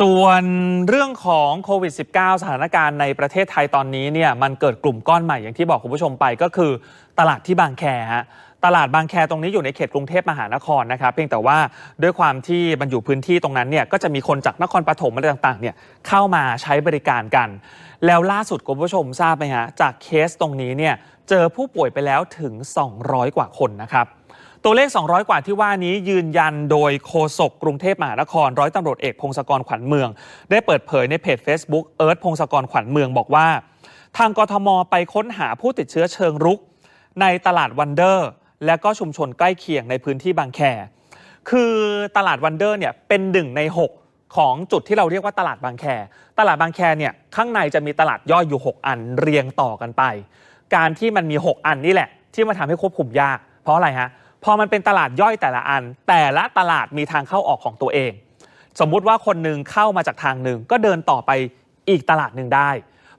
ส่วนเรื่องของโควิด -19 สถานการณ์ในประเทศไทยตอนนี้เนี่ยมันเกิดกลุ่มก้อนใหม่อย่างที่บอกคุณผู้ชมไปก็คือตลาดที่บางแคฮะตลาดบางแคตรงนี้อยู่ในเขตกรุงเทพมหานครนะครับเพียงแต่ว่าด้วยความที่มันอยู่พื้นที่ตรงนั้นเนี่ยก็จะมีคนจากนครปฐมอะไรต่างๆเนี่ยเข้ามาใช้บริการกัน แล้วล่าสุดคุณผู้ชมทราบไหมฮะจากเคสตรงนี้เนี่ยเจอผู้ป่วยไปแล้วถึง 200 กว่าคนนะครับ ตัวเลข 200 กว่าที่ว่านี้ยืนยันโดยโฆษกกรุงเทพมหานคร ร้อยตำรวจเอกพงศกรขวัญเมือง ได้เปิดเผยในเพจ Facebook เอิร์ธพงศกรขวัญเมืองบอกว่า ทางกทมไปค้นหาผู้ติดเชื้อเชิงรุก ในตลาดวันเดอร์ และก็ชุมชนใกล้เคียงในพื้นที่บางแค คือตลาดวันเดอร์เนี่ยเป็นหนึ่งใน 6ของจุดที่เราเรียกว่าตลาดบางแค ตลาดบางแคเนี่ยข้างในจะมีตลาดย่อยอยู่ 6 อันเรียงต่อกันไป การที่มันมี 6 อันนี่แหละ ที่มาทำให้ควบคุมยาก เพราะอะไรฮะ พอมันเป็นตลาดย่อยแต่ละอัน แต่ละตลาดมีทางเข้าออกของตัวเอง สมมุติว่าคนหนึ่งเข้ามาจากทางหนึ่งก็เดินต่อไปอีกตลาดหนึ่งได้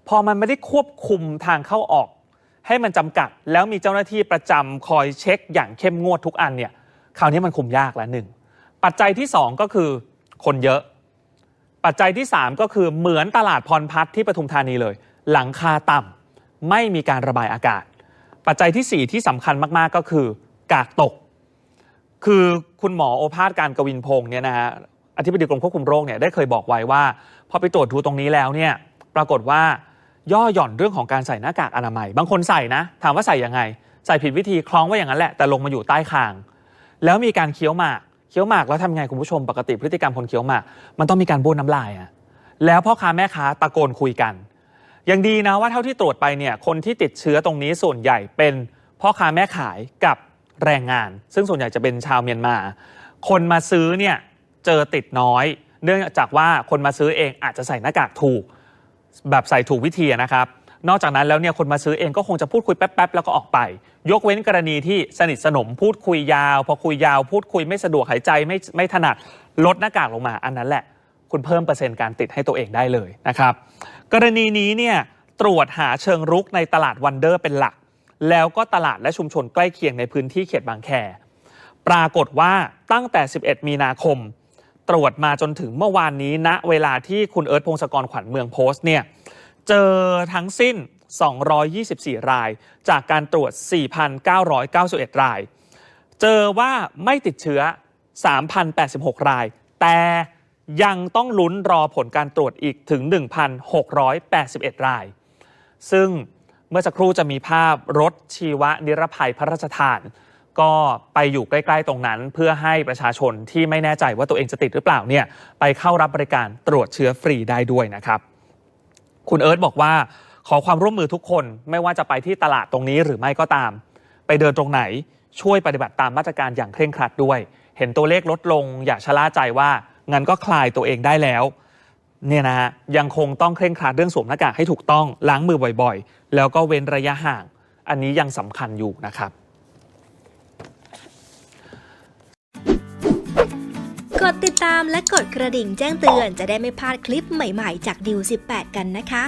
พอมันไม่ได้ควบคุมทางเข้าออก ให้มันจำกัด แล้วมีเจ้าหน้าที่ประจำคอยเช็คอย่างเข้มงวดทุกอันเนี่ยคราวนี้มันคุมยากแล้วหนึ่งปัจจัยที่ 2 ก็คือคนเยอะ ปัจจัยที่ 3 ก็คือเหมือนตลาดพรพัฒน์ที่ปทุมธานีเลย หลังคาต่ำไม่มีการระบายอากาศ ปัจจัยทีสี่4 ที่สำคัญมากๆก็คือ กาดตก คือคุณหมอโอภาสการกวินพงศ์เนี่ยนะฮะอธิบดีกรมควบคุมโรคเนี่ยได้เคยบอกไว้ว่า พอไปตรวจดูตรงนี้แล้วเนี่ยปรากฏว่าย่อหย่อนเรื่องของการใส่หน้ากากอนามัย บางคนใส่นะ ถามว่าใส่ยังไง ใส่ผิดวิธีคล้องไว้อย่างนั้นแหละ แต่ลงมาอยู่ใต้คาง แล้วมีการเคี้ยวหมากเคี้ยวหมากแล้วทำไงคุณผู้ชมปกติพฤติกรรมคนเคี้ยวหมาก มันต้องมีการบ้วนน้ำลายอะแล้วพ่อค้าแม่ค้าตะโกนคุยกัน ยังดีนะว่าเท่าที่ตรวจไปเนี่ยคนที่ติดเชื้อตรงนี้ส่วนใหญ่เป็นพ่อค้าแม่ขายกับ แรงงาน ซึ่งส่วนใหญ่จะเป็นชาวเมียนมา คนมาซื้อเนี่ยเจอติดน้อย เนื่องจากว่าคนมาซื้อเองอาจจะใส่หน้ากากถูก แบบใส่ถูกวิธีนะครับนอกจากนั้นแล้วเนี่ยคนมาซื้อเองก็คงจะพูดคุยแป๊บๆแล้วก็ออกไป ยกเว้นกรณีที่สนิทสนมพูดคุยยาว พอคุยยาวพูดคุยไม่สะดวกหายใจไม่ไม่ถนัดลดหน้ากากลงมาอันนั้นแหละ คุณเพิ่มเปอร์เซ็นต์การติดให้ตัวเองได้เลยนะครับ กรณีนี้เนี่ยตรวจหาเชิงรุกในตลาดวันเดอร์เป็นหลัก แล้วก็ตลาดและชุมชนใกล้เคียงในพื้นที่เขตบางแค ปรากฏว่าตั้งแต่ 11 มีนาคม ตรวจมาจนถึงเมื่อวานนี้ณเวลาที่คุณเอิร์ธพงศกรขวัญเมืองโพสต์เนี่ยเจอทั้งสิ้น 224 ราย จากการตรวจ 4,991 ราย เจอว่าไม่ติดเชื้อ 3,086 ราย แต่ยังต้องลุ้นรอผลการตรวจอีกถึง 1,681 ราย ซึ่ง เมื่อสักครู่จะมีภาพรถชีวนิรภัยพระราชทาน ก็ไปอยู่ใกล้ๆตรงนั้น เพื่อให้ประชาชนที่ไม่แน่ใจว่าตัวเองจะติดหรือเปล่าเนี่ยไปเข้ารับบริการตรวจเชื้อฟรีได้ด้วยนะครับ คุณเอิร์ธบอกว่าขอความร่วมมือทุกคนไม่ว่าจะไปที่ตลาดตรงนี้หรือไม่ก็ตาม ไปเดินตรงไหนช่วยปฏิบัติตามมาตรการอย่างเคร่งครัดด้วย เห็นตัวเลขลดลงอย่าชะล่าใจว่างั้นก็คลายตัวเองได้แล้ว เนี่ยนะฮะยังคงต้องเคร่งครัดเรื่องสวมหน้ากากให้ถูกต้องล้างมือบ่อยๆ แล้วก็เว้นระยะห่าง อันนี้ยังสำคัญอยู่นะครับกดติดตามและกดกระดิ่งแจ้งเตือนจะได้ไม่พลาดคลิปใหม่ๆ จากดิว18 กันนะคะ